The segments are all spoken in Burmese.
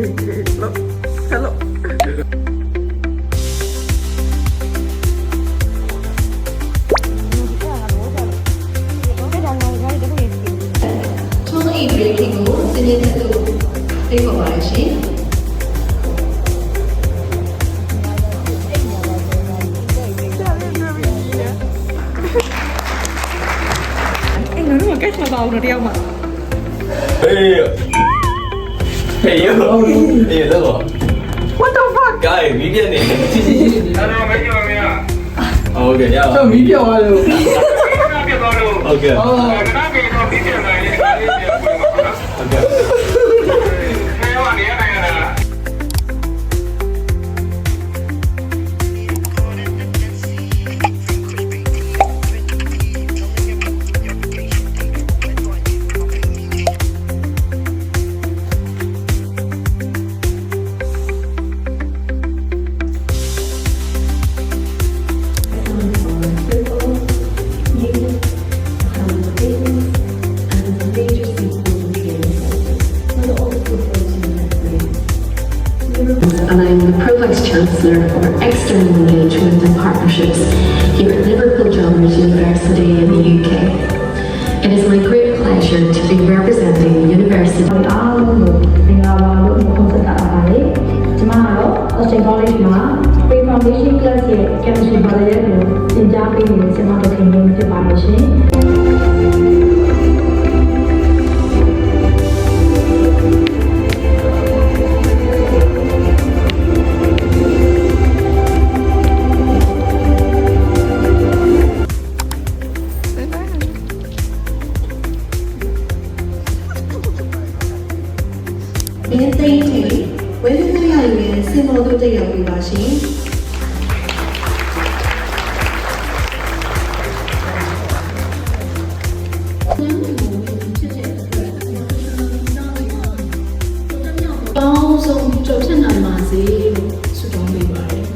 လို့ဟယ်လိုထုံးအိမ် breaking ကိုစနေနေ့သို့ပြေပေါ်ပါလိမ့်ရှင်အဲ့ငါတို့ကကက်ချ်မပါဘူးတော့တယောက်မှအေး Hey yo. Hey look. What the fuck? Guy, မီးပြနေအဲ့တော့မကြောက်မရဟုတ်ကဲ့ရပါတော့မီးပြောက်သွားလို့ ပြတ်သွားလို့ဟုတ်ကဲ့ အော်ခဏပြေတော့ပြီးပြန်လာ I'm the Pro-Vice Chancellor for External Engagement and Partnerships here at Liverpool Chalmers University in the UK. It is my great pleasure to be representing the university အားလုံးကိုမင်္ဂလာပါလို့ပြောဆက်တာပါတယ်။ကျွန်မကတော့ Austin College မှာ Pre-Foundation Class ရဲ့ Chemistry ဘာသာရပ်ကိုသင်ကြားပေးနေတဲ့ဆရာမတော်ခင်ကြီးဖြစ်ပါတယ်ရှင်။ စင်မောတို့တက်ရောက်ပေးပါရှင်ပေါင်းစုံကြုံဖြတ်နိုင်ပါစေလို့ဆုတောင်းပေးပါတယ်။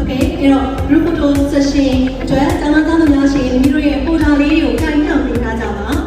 Okay အဲ့တော့ group တို့ photo session အတွက်ကျောင်းသားသားများရှင်မိတို့ရဲ့ပိုတာလေးတွေကိုခိုင်းနှောင်ပေးထားကြပါ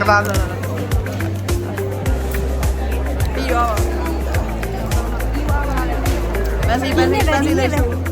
ကဘာလာပြီးတော့မက်ဆီမက်ဆီမက်ဆီလေး